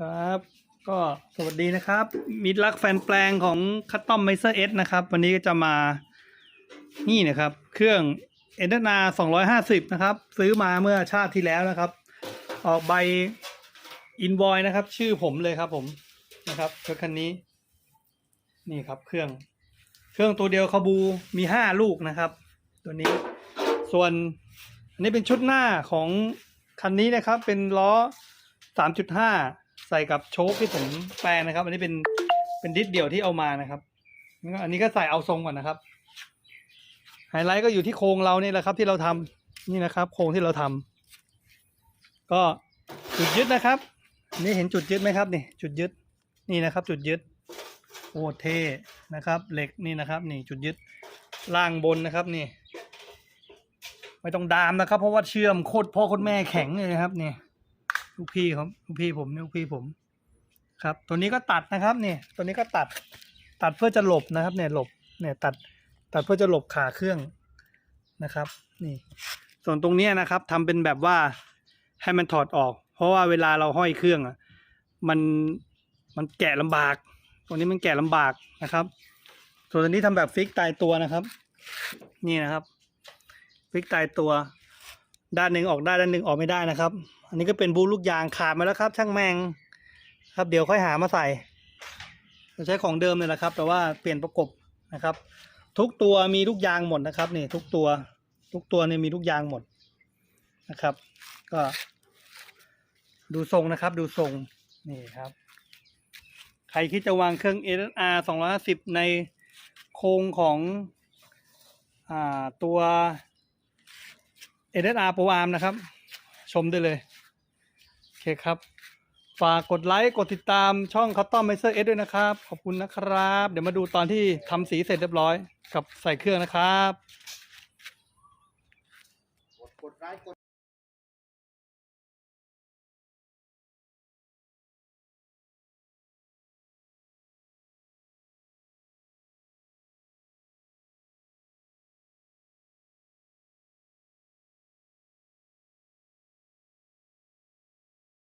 ครับ ก็สวัสดีนะครับ มิตรรักแฟนแปลงของคัตตอมไมเซอร์เอสนะครับ วันนี้ก็จะมานี่นะครับ เครื่องเอ็นเดนาสองร้อยห้าสิบนะครับ ซื้อมาเมื่อชาติที่แล้วนะครับ ออกใบอินวอยนะครับ ชื่อผมเลยครับผมนะครับรถคันนี้ นี่ครับเครื่อง เครื่องตัวเดียวคาบูมีห้าลูกนะครับ ตัวนี้ส่วนอันนี้เป็นชุดหน้าของคันนี้นะครับ เป็นล้อ3.5 ใส่กับโชคที่ผมแปลงนะครับ อันนี้เป็นเป็นดิสเดี่ยวที่เอามานะครับอันนี้ก็ใส่เอาทรงก่อนนะครับไฮไลท์ก็อยู่ที่โครงเรานี่แหละครับ ที่เราทำนี่นะครับ โครงที่เราทำก็จุดยึดนะครับ นี่เห็นจุดยึดไหมครับนี่จุดยึดนี่นะครับ จุดยึดโอ้เท่นะครับ เหล็กนี่นะครับ นี่จุดยึดล่างบนนะครับนี่ ไม่ต้องดามนะครับ เพราะว่าเชื่อมโคตรพ่อโคตรแม่แข็งเลยครับนี่ ลูกพี่เขาลูกพี่ผมนี่ลูกพี่ผม ครับ ตัวนี้ก็ตัดนะครับนี่ตัวนี้ก็ตัดตัดเพื่อจะหลบนะครับ เนี่ยหลบเนี่ยตัดตัดเพื่อจะหลบขาเครื่องนะครับ นี่ ส่วนตรงนี้นะครับทำเป็นแบบว่าให้มันถอดออก เพราะว่าเวลาเราห้อยเครื่องอะมันมันแกะลำบาก ตรงนี้มันแกะลำบากนะครับ ส่วนตัวนี้ทำแบบฟิกตายตัวนะครับ นี่นะครับฟิกตายตัว ด้านหนึ่งออกได้ด้านหนึ่งออกไม่ได้นะครับ อันนี้ก็เป็นบูลูกยางขาดมาแล้วครับ ช่างแมงครับ เดี๋ยวค่อยหามาใส่เราใช้ของเดิมเลยแหละครับ แต่ว่าเปลี่ยนประกบนะครับ ทุกตัวมีลูกยางหมดนะครับนี่ทุกตัว ทุกตัวเนี่ยมีลูกยางหมดนะครับ ก็ ดูทรงนะครับ ดูทรงนี่ครับ ใครคิดจะวางเครื่อง SR 250 ในโครงของอ่าตัว SR Pro Arm นะครับ ชมได้เลย เคครับ ฝากกดไลค์กดติดตามช่องคัตตอมไมเซอร์เอสด้วยนะครับ ขอบคุณนะครับ เดี๋ยวมาดูตอนที่ทำสีเสร็จเรียบร้อย กับใส่เครื่องนะครับ